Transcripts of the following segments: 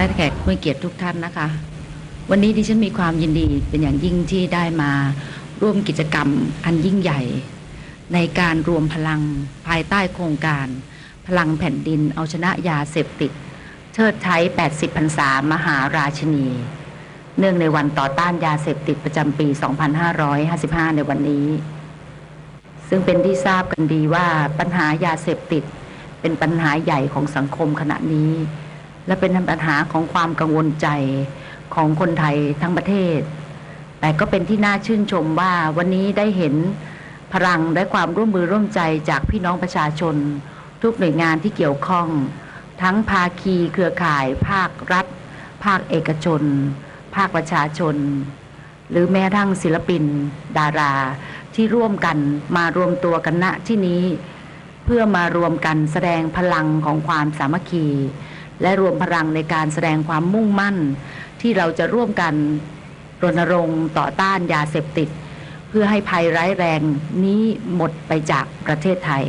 และแขกผู้เกียรติทุกท่านนะคะ วันนี้ดิฉันมีความยินดีเป็นอย่างยิ่งที่ได้มาร่วมกิจกรรมอันยิ่งใหญ่ ในการรวมพลังภายใต้โครงการ พลังแผ่นดินเอาชนะยาเสพติด เชิดไทย 80พรรษามหาราชินี เนื่องในวันต่อต้านยาเสพติดประจำปี 2555 ในวันนี้ ซึ่งเป็นที่ทราบกันดีว่าปัญหายาเสพติดเป็นปัญหาใหญ่ของสังคมขณะนี้ และเป็นปัญหาของความกังวลใจของคนไทยทั้งประเทศ แต่ก็เป็นที่น่าชื่นชมว่าวันนี้ได้เห็นพลังและความร่วมมือร่วมใจจากพี่น้องประชาชน ทุกหน่วยงานที่เกี่ยวข้อง ทั้งภาคีเครือข่าย ภาครัฐ ภาคเอกชน ภาคประชาชน หรือแม้ทั่งศิลปิน ดารา ที่ร่วมกันมารวมตัวกันณที่นี้ เพื่อมารวมกันแสดงพลังของความสามัคคี และรวมพลังในการแสดงความมุ่งมั่น ที่เราจะร่วมกันรณรงค์ต่อต้านยาเสพติด เพื่อให้ภัยร้ายแรงนี้หมดไปจากประเทศไทย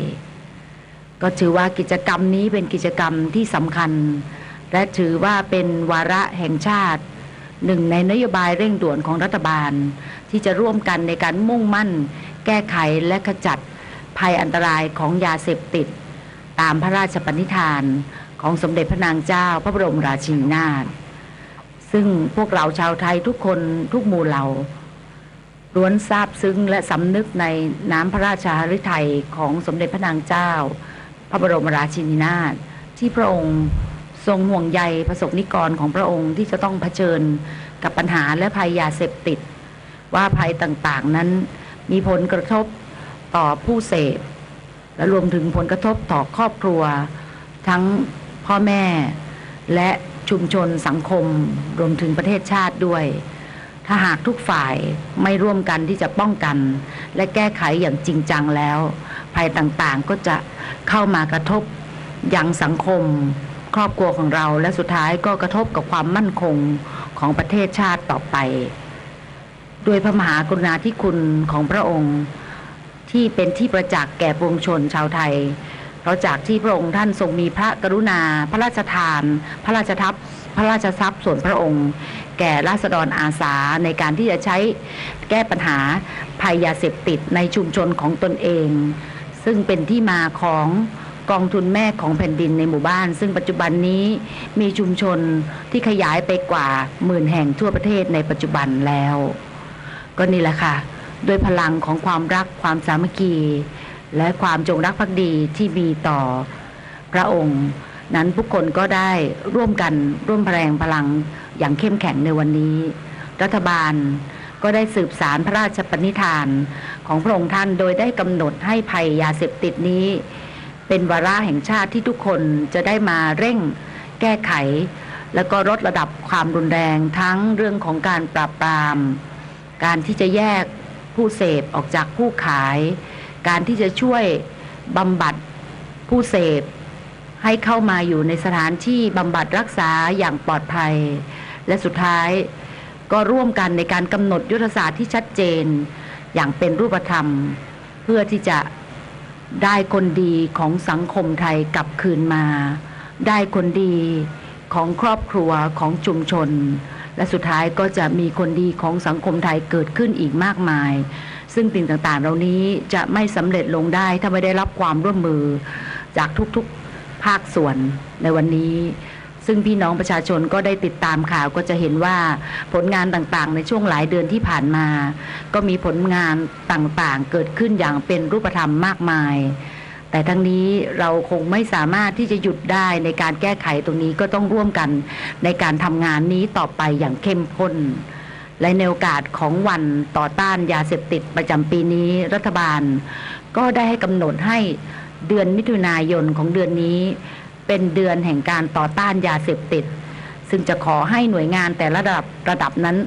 ก็ถือว่ากิจกรรมนี้เป็นกิจกรรมที่สำคัญ และถือว่าเป็นวาระแห่งชาติหนึ่งในนโยบายเร่งด่วนของรัฐบาล ที่จะร่วมกันในการมุ่งมั่น แก้ไขและขจัดภัยอันตรายของยาเสพติด ตามพระราชปณิธาน ของสมเด็จพระนางเจ้า พระบรมราชินีนาถซึ่งพวกเราชาวไทยทุกคนทุกหมู่เหล่าล้วนซาบซึ้งและสำนึกในน้ำพระราชาฤทัยของสมเด็จพระนางเจ้า พระบรมราชินีนาถที่พระองค์ทรงห่วงใยประสบนิกรของพระองค์ที่จะต้องเผชิญกับปัญหาและภัยยาเสพติด ว่าภัยต่างๆนั้นมีผลกระทบต่อผู้เสพและรวมถึงผลกระทบต่อครอบครัว ทั้ง พ่อแม่ และชุมชนสังคมรวมถึงประเทศชาติด้วย ถ้าหากทุกฝ่ายไม่ร่วมกันที่จะป้องกัน และแก้ไขอย่างจริงจังแล้ว ภัยต่างๆก็จะเข้ามากระทบยังสังคม ครอบครัวของเราและสุดท้ายก็กระทบกับความมั่นคงของประเทศชาติต่อไปด้วยพระมหากรุณาธิคุณของพระองค์ ที่เป็นที่ประจักษ์แก่ปวงชนชาวไทย เพราะจากที่พระองค์ท่านทรงมีพระกรุณา พระราชทาน พระราชทัพพระราชทรัพย์ส่วนพระองค์ แก่ราษฎรอาสาในการที่จะใช้แก้ปัญหาภัยยาเสพติดในชุมชนของตนเอง ซึ่งเป็นที่มาของกองทุนแม่ของแผ่นดินในหมู่บ้าน ซึ่งปัจจุบันนี้มีชุมชนที่ขยายไปกว่าหมื่นแห่งทั่วประเทศในปัจจุบันแล้ว ก็นี่แหละค่ะด้วยพลังของความรักความสามัคคี และความจงรักภักดีที่มีต่อพระองค์นั้นผู้คนก็ได้ร่วมกันร่วมแรงพลังอย่างเข้มแข็งในวันนี้ รัฐบาลก็ได้สืบสารพระราชปณิธานของพระองค์ท่านโดยได้กำหนดให้ภัยยาเสพติดนี้ เป็นวาระแห่งชาติที่ทุกคนจะได้มาเร่งแก้ไข แล้วก็ลดระดับความรุนแรงทั้งเรื่องของการปราบปราม การที่จะแยกผู้เสพออกจากผู้ขาย การที่จะช่วยบำบัดผู้เสพ ให้เข้ามาอยู่ในสถานที่บำบัดรักษาอย่างปลอดภัย และสุดท้ายก็ร่วมกันในการกำหนดยุทธศาสตร์ที่ชัดเจน อย่างเป็นรูปธรรม เพื่อที่จะได้คนดีของสังคมไทยกลับคืนมา ได้คนดีของครอบครัวของชุมชน และสุดท้ายก็จะมีคนดีของสังคมไทยเกิดขึ้นอีกมากมาย ซึ่งสิ่งต่างๆ เหล่านี้จะไม่สำเร็จลงได้ ถ้าไม่ได้รับความร่วมมือจากทุกๆภาคส่วนในวันนี้ ซึ่งพี่น้องประชาชนก็ได้ติดตามข่าวก็จะเห็นว่าผลงานต่างๆ ในช่วงหลายเดือนที่ผ่านมา ก็มีผลงานต่างๆ เกิดขึ้นอย่างเป็นรูปธรรมมากมาย แต่ทั้งนี้เราคงไม่สามารถที่จะหยุดได้ในการแก้ไขตรงนี้ก็ต้องร่วมกันในการทำงานนี้ต่อไปอย่างเข้มข้น และในโอกาสของวันต่อต้านยาเสพติดประจำปีนี้รัฐบาล ก็ได้ให้กำหนดให้เดือนมิถุนายนของเดือนนี้ เป็นเดือนแห่งการต่อต้านยาเสพติด ซึ่งจะขอให้หน่วยงานแต่ละระดับระดับนั้น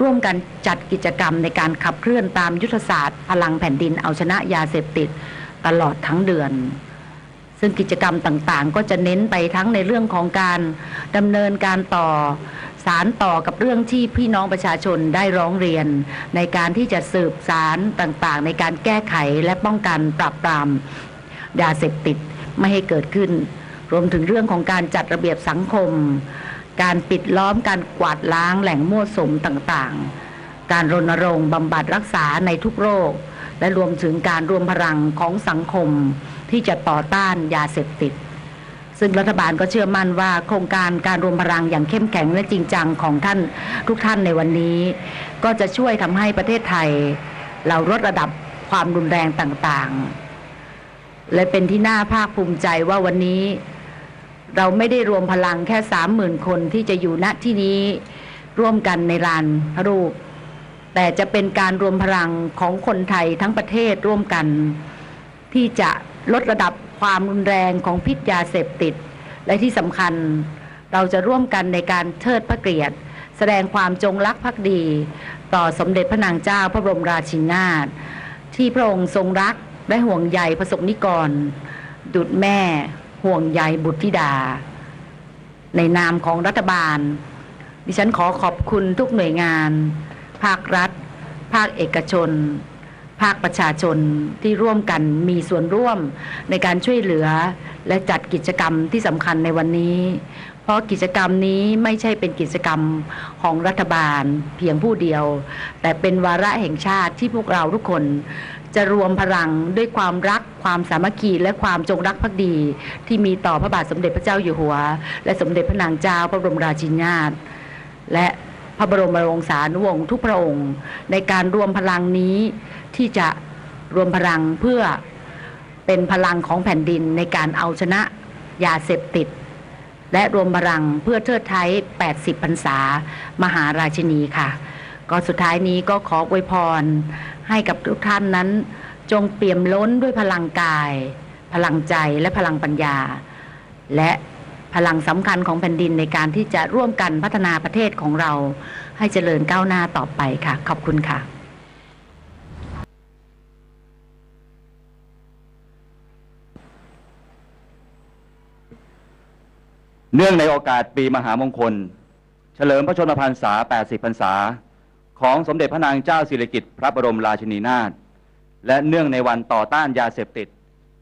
ร่วมกันจัดกิจกรรมในการขับเคลื่อนตามยุทธศาสตร์พลังแผ่นดินเอาชนะยาเสพติด ตลอดทั้งเดือน ซึ่งกิจกรรมต่างๆ ก็จะเน้นไปทั้งในเรื่องของการดำเนินการต่อสารต่อกับเรื่องที่พี่น้องประชาชนได้ร้องเรียน ในการที่จะสืบสารต่างๆ ในการแก้ไขและป้องกันปราบปรามยาเสพติดไม่ให้เกิดขึ้น รวมถึงเรื่องของการจัดระเบียบสังคม การปิดล้อมการกวาดล้างแหล่งมั่วสุมต่างๆ การรณรงค์บำบัดรักษาในทุกโรค และรวมถึงการรวมพลังของสังคม ที่จะต่อต้านยาเสพติด ซึ่งรัฐบาลก็เชื่อมั่นว่าโครงการการรวมพลังอย่างเข้มแข็งและจริงจังของท่านทุกท่านในวันนี้ ก็จะช่วยทำให้ประเทศไทย เราลดระดับความรุนแรงต่างๆ และเป็นที่น่าภาคภูมิใจว่าวันนี้เราไม่ได้รวมพลังแค่สามหมื่นคนที่จะอยู่ณที่นี้ร่วมกันในลานพระรูป แต่จะเป็นการรวมพลังของคนไทยทั้งประเทศร่วมกัน ที่จะ ลดระดับความรุนแรงของพิษยาเสพติด และที่สำคัญเราจะร่วมกันในการเทิดพระเกียรติ แสดงความจงรักภักดี ต่อสมเด็จพระนางเจ้าพระบรมราชินีนาถที่พระองค์ทรงรักและห่วงใยประสบนิกร ดุจแม่ห่วงใยบุตรธิดา ในนามของรัฐบาล ดิฉันขอขอบคุณทุกหน่วยงาน ภาครัฐ ภาคเอกชน ภาคประชาชนที่ร่วมกันมีส่วนร่วมในการช่วยเหลือ และจัดกิจกรรมที่สำคัญในวันนี้ เพราะกิจกรรมนี้ไม่ใช่เป็นกิจกรรมของรัฐบาลเพียงผู้เดียว แต่เป็นวาระแห่งชาติที่พวกเราทุกคนจะรวมพลังด้วยความรักความสามัคคีและความจงรักภักดี ที่มีต่อพระบาทสมเด็จพระเจ้าอยู่หัว และสมเด็จพระนางเจ้าพระบรมราชินีนาถและ พระบรมวงศานุวงศ์ทุกพระองค์ ในการรวมพลังนี้ที่จะรวมพลังเพื่อเป็นพลังของแผ่นดินในการเอาชนะยาเสพติด และรวมพลังเพื่อเทิดไทย 80 พรรษา มหาราชินีค่ะ ก็สุดท้ายนี้ก็ขออวยพรให้กับทุกท่านนั้น จงเปี่ยมล้นด้วยพลังกาย พลังใจและพลังปัญญา และ พลังสำคัญของแผ่นดินในการที่จะร่วมกันพัฒนาประเทศของเรา ให้เจริญก้าวหน้าต่อไปค่ะ ขอบคุณค่ะเนื่องในโอกาสปีมหามงคล เฉลิมพระชนมพรรษา 80 พรรษา ของสมเด็จพระนางเจ้าสิริกิติ์พระบรมราชินีนาถ และเนื่องในวันต่อต้านยาเสพติด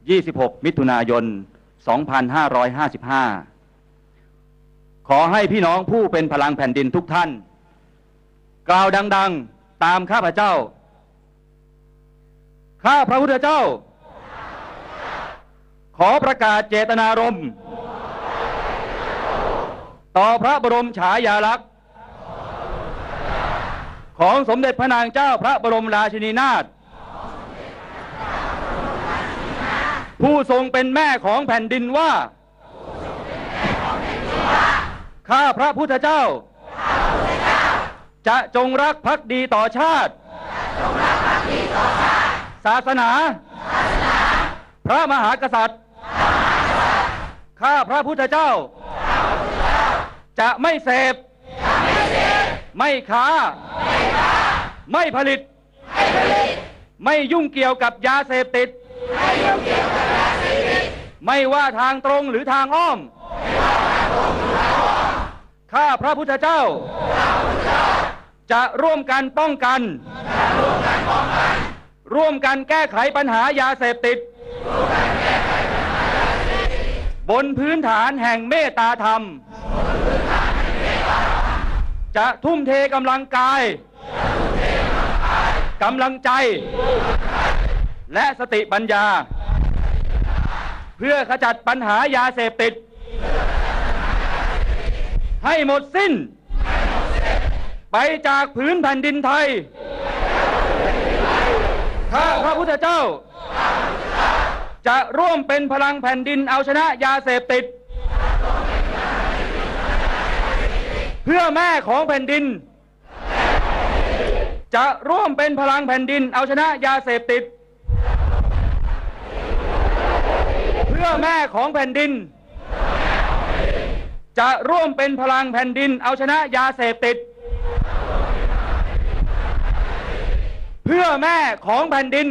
26 มิถุนายน 2555 ขอให้พี่น้องผู้เป็นพลังแผ่นดินทุกท่าน กล่าวดัง ๆ ตามข้าพเจ้า ข้าพระพุทธเจ้า ขอประกาศเจตนารมณ์ต่อพระบรมฉายาลักษณ์ของสมเด็จพระนางเจ้าพระบรมราชินีนาถผู้ทรงเป็นแม่ของแผ่นดินว่า ข้าพระพุทธเจ้า จะจงรักภักดีต่อชาติ ศาสนา พระมหากษัตริย์ ข้าพระพุทธเจ้า จะไม่เสพ ไม่ค้า ไม่ผลิต ไม่ยุ่งเกี่ยวกับยาเสพติด ไม่ว่าทางตรงหรือทางอ้อม ข้าพระพุทธเจ้า จะร่วมกันป้องกัน ร่วมกันแก้ไขปัญหายาเสพติด บนพื้นฐานแห่งเมตตาธรรม จะทุ่มเทกำลังกายกำลังใจ และสติปัญญา เพื่อขจัดปัญหายาเสพติด ให้หมดสิ้น ไปจากผืนแผ่นดินไทย ข้าพระพุทธเจ้า จะร่วมเป็นพลังแผ่นดินเอาชนะยาเสพติด เพื่อแม่ของแผ่นดิน จะร่วมเป็นพลังแผ่นดินเอาชนะยาเสพติด เพื่อแม่ของแผ่นดิน จะร่วมเป็นพลังแผ่นดิน เอาชนะยาเสพติด เพื่อแม่ของแผ่นดิน